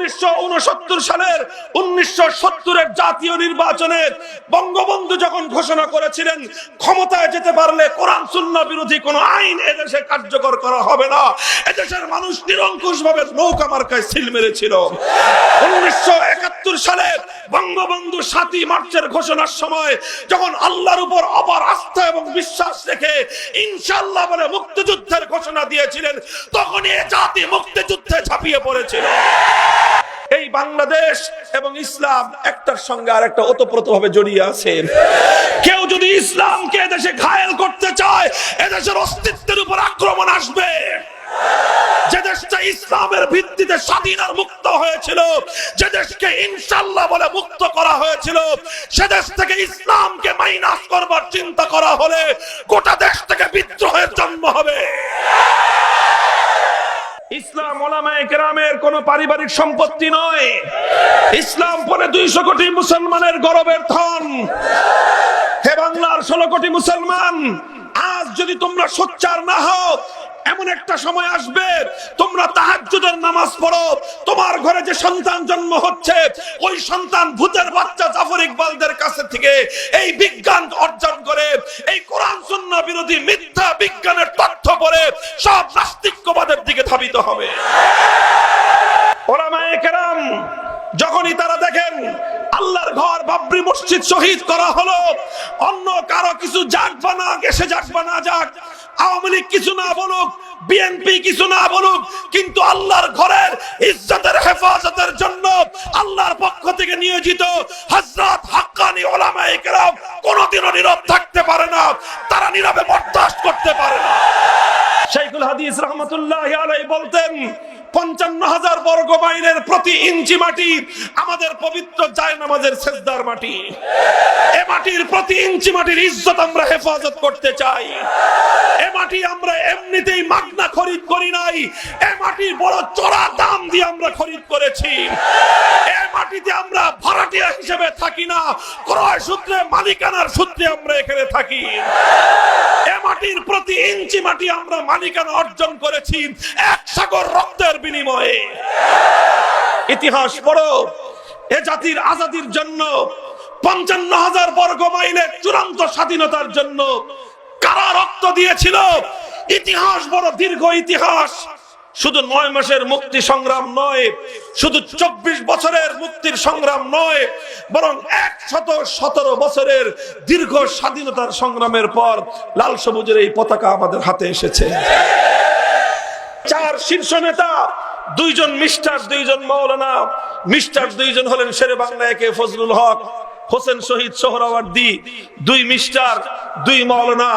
উনিশশো সালের উনিশশো সত্তরের জাতীয় নির্বাচনে বঙ্গবন্ধু যখন ঘোষণা করেছিলেন, ক্ষমতায় যেতে পারলে কোরআন শূন্য বিরোধী কোন আইন এদেশে কার্যকর করা হবে না। এদেশের মানুষ নিরঙ্কুশ ভাবে নৌকা মার্কায় সিল মেরেছিল। উনিশশো একাত্তর সালে বঙ্গবন্ধু সাতই মার্চের ঘোষণার সময় যখন আল্লাহর উপর অপার আস্থা এবং বিশ্বাস রেখে ইনশাল্লাহ বলে মুক্তিযুদ্ধের ঘোষণা দিয়েছিলেন তখন এ জাতি মুক্তিযুদ্ধে ঝাঁপিয়ে পড়েছিল। বাংলাদেশ এবং ইসলাম একটার সঙ্গে আর একটা ওতপ্রোত ভাবে জড়িয়ে আছে। কেউ যদি ইসলামকে দেশে ঘায়েল করতে চায়, এদেশের অস্তিত্বের উপর আক্রমণ আসবে। যে দেশটা ইসলামের ভিত্তিতে স্বাধীন আর মুক্ত হয়েছিল, যে দেশকে ইনশাল্লাহ বলে মুক্ত করা হয়েছিল, সে দেশ থেকে ইসলামকে মাইনাস করবার চিন্তা করা হলে গোটা দেশ থেকে বিদ্রোহের জন্ম হবে। ওলামায়ে কোন পারিবারিক সম্পত্তি নয়। ইসলাম পরে দুইশো কোটি মুসলমানের গৌরবের ধন। হে বাংলার ষোলো কোটি মুসলমান, আজ যদি তোমরা সোচ্চার না হও, এমন একটা সময় আসবে, তোমরা তাহাজ্জুদের নামাজ পড়ো। তোমার ঘরে যে সন্তান জন্ম হচ্ছে, ওই সন্তান ভূতের বাচ্চা জাফর ইকবালদের কাছে থেকে এই বিজ্ঞান যখনই তারা দেখেন আল্লাহর ঘর বাবরি মসজিদ শহীদ করা হলো, অন্য কারও কিছু যাক বা না গেছে যাক বা না যাক, আওয়ামী লীগ কিছু না বলুক বিএনপি কিছু না বলুক, কিন্তু আল্লাহর ঘরের ইজ্জতের হেফাজতের জন্য আল্লাহর পক্ষ থেকে নিয়োজিত হযরত হাক্কানি ওলামায়ে কেরাম কোনোদিনও নীরব থাকতে পারে না, তারা নীরবে বরদাস্ত করতে পারে না। শাইখুল হাদিস রহমতুল্লাহ আলাই বলতেন পঞ্চান্ন হাজার বর্গ মাইলের প্রতি ইঞ্চি মাটি আমাদের পবিত্র যায় নামাজের সেজদার মাটি। এ মাটির প্রতি ইঞ্চি মাটির ইজ্জত আমরা হেফাজত করতে চাই। এ মাটি আমরা এমনিতেই মাগনা খরিদ করি নাই। এ মাটি বড় চড়া দাম দিয়ে আমরা খরিদ করেছি। এ মাটিতে আমরা ভাড়াটিয়া হিসেবে থাকি না। ক্রয় সূত্রে, মালিকানার সূত্রে আমরা এখানে থাকি। মাটির প্রতি ইঞ্চি মাটি আমরা মালিকানা অর্জন করেছি। এক সাগর রক্তের বিনিময়ে। ইতিহাস পড়ো, এ জাতির আজাদির জন্য, পঞ্চান্ন হাজার বর্গ মাইলের চূড়ান্ত স্বাধীনতার জন্য কারা রক্ত দিয়েছিল? ইতিহাস বড় দীর্ঘ ইতিহাস। শুধু নয় মাসের মুক্তি সংগ্রাম নয়, শুধু চব্বিশ বছরের মুক্তির সংগ্রাম নয়, বরং একশত সতেরো বছরের দীর্ঘ স্বাধীনতার সংগ্রামের পর লাল সবুজের এই পতাকা আমাদের হাতে এসেছে। চার শীর্ষ নেতা, দুইজন মিস্টার, দুইজন মৌলানা মিস্টার দুইজন হলেন শেরে বাংলা একে ফজলুল হক, হোসেন শহীদ সোহরাওয়ার্দি, দুই মিস্টার, দুই মৌলানা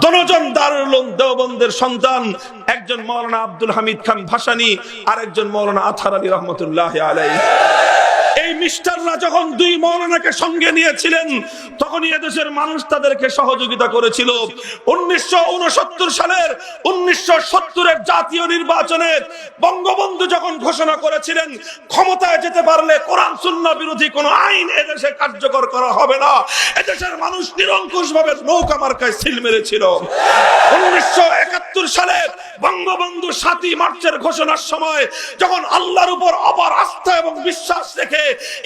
দনজন দারুল দেওবন্দের সন্তান, একজন মৌলানা আব্দুল হামিদ খান ভাসানি আর একজন মৌলানা আথার আলী রহমতুল্লাহ আলাই এই মিস্টাররা যখন দুই মৌলানাকে সঙ্গে নিয়েছিলেন, তখনই এদেশের মানুষ তাদেরকে সহযোগিতা করেছিল। উনিশশো সালের উনিশশো সত্তরের জাতীয় নির্বাচনে বঙ্গবন্ধু যখন ঘোষণা করেছিলেন, ক্ষমতায় যেতে পারলে কোরআন শূন্য বিরোধী কোন আইন এদেশে কার্যকর করা হবে না। এদেশের মানুষ নিরঙ্কুশ ভাবে নৌকা মার্কায় সিল মেরেছিল। উনিশশো একাত্তর সালে বঙ্গবন্ধু সাতই মার্চের ঘোষণার সময় যখন আল্লাহর উপর অপার আস্থা এবং বিশ্বাস রেখে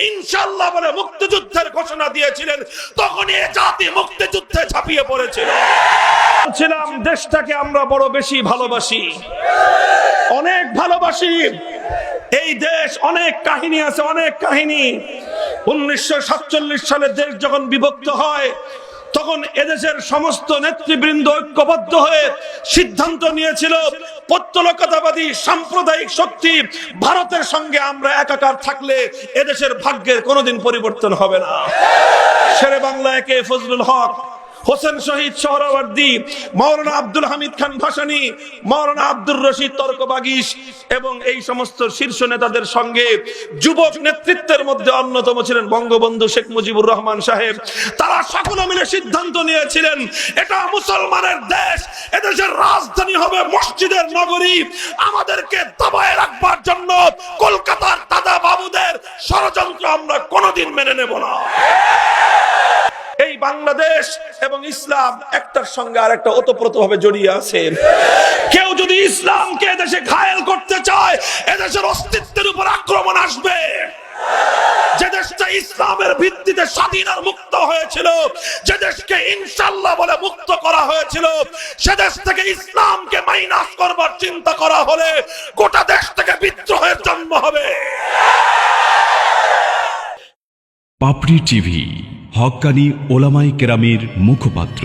ইনশাল্লাহ বলে মুক্তিযুদ্ধের ঘোষণা দিয়েছিলেন তখন এ জাতি মুক্তিযুদ্ধে ঝাঁপিয়ে পড়েছিল। ছিলাম দেশটাকে আমরা বড় বেশি ভালোবাসি। অনেক ভালোবাসি। এই দেশ অনেক কাহিনী আছে, অনেক কাহিনী। উনিশশো সাতচল্লিশ সালে দেশ যখন বিভক্ত হয় তখন এদেশের সমস্ত নেতৃবৃন্দ ঐক্যবদ্ধ হয়ে সিদ্ধান্ত নিয়েছিল, প্রত্যলকতাবাদী সাম্প্রদায়িক শক্তি ভারতের সঙ্গে আমরা একাকার থাকলে এদেশের ভাগ্যের কোনোদিন পরিবর্তন হবে না। শেরে বাংলা একে ফজলুল হক? হোসেন শহীদ সোহরাওয়ার্দী মৌলানা আব্দুল হামিদ খান ভাসানী মৌলানা আব্দুর রশিদ তর্কবাগিস এবং এই সমস্ত শীর্ষ নেতাদের সঙ্গে যুবক নেতৃত্বের মধ্যে অন্যতম ছিলেন বঙ্গবন্ধু শেখ মুজিবুর রহমান সাহেব। তারা সকলে মিলে সিদ্ধান্ত নিয়েছিলেন, এটা মুসলমানের দেশ, এদেশের রাজধানী হবে মসজিদের নগরী। আমাদেরকে দাবায় রাখবার জন্য কলকাতার দাদা বাবুদের ষড়যন্ত্র আমরা কোনোদিন মেনে নেব না। বাংলাদেশ এবং ইসলাম একটার সঙ্গে আর একটা ওতপ্রোত ভাবে জড়িয়ে আছে। কেউ যদি ইসলামকে দেশে ঘায়েল করতে চায়, এদেশের অস্তিত্বের উপর আক্রমণ আসবে। যে দেশটা ইসলামের ভিত্তিতে স্বাধীন আর মুক্ত হয়েছিল, যে দেশকে ইনশাল্লাহ বলে মুক্ত করা হয়েছিল, সে দেশ থেকে ইসলামকে মাইনাস করবার চিন্তা করা হলে গোটা দেশ থেকে বিদ্রোহের জন্ম হবে। পাপড়ি টিভি হক্কানি ওলামাই কেরামের মুখপাত্র।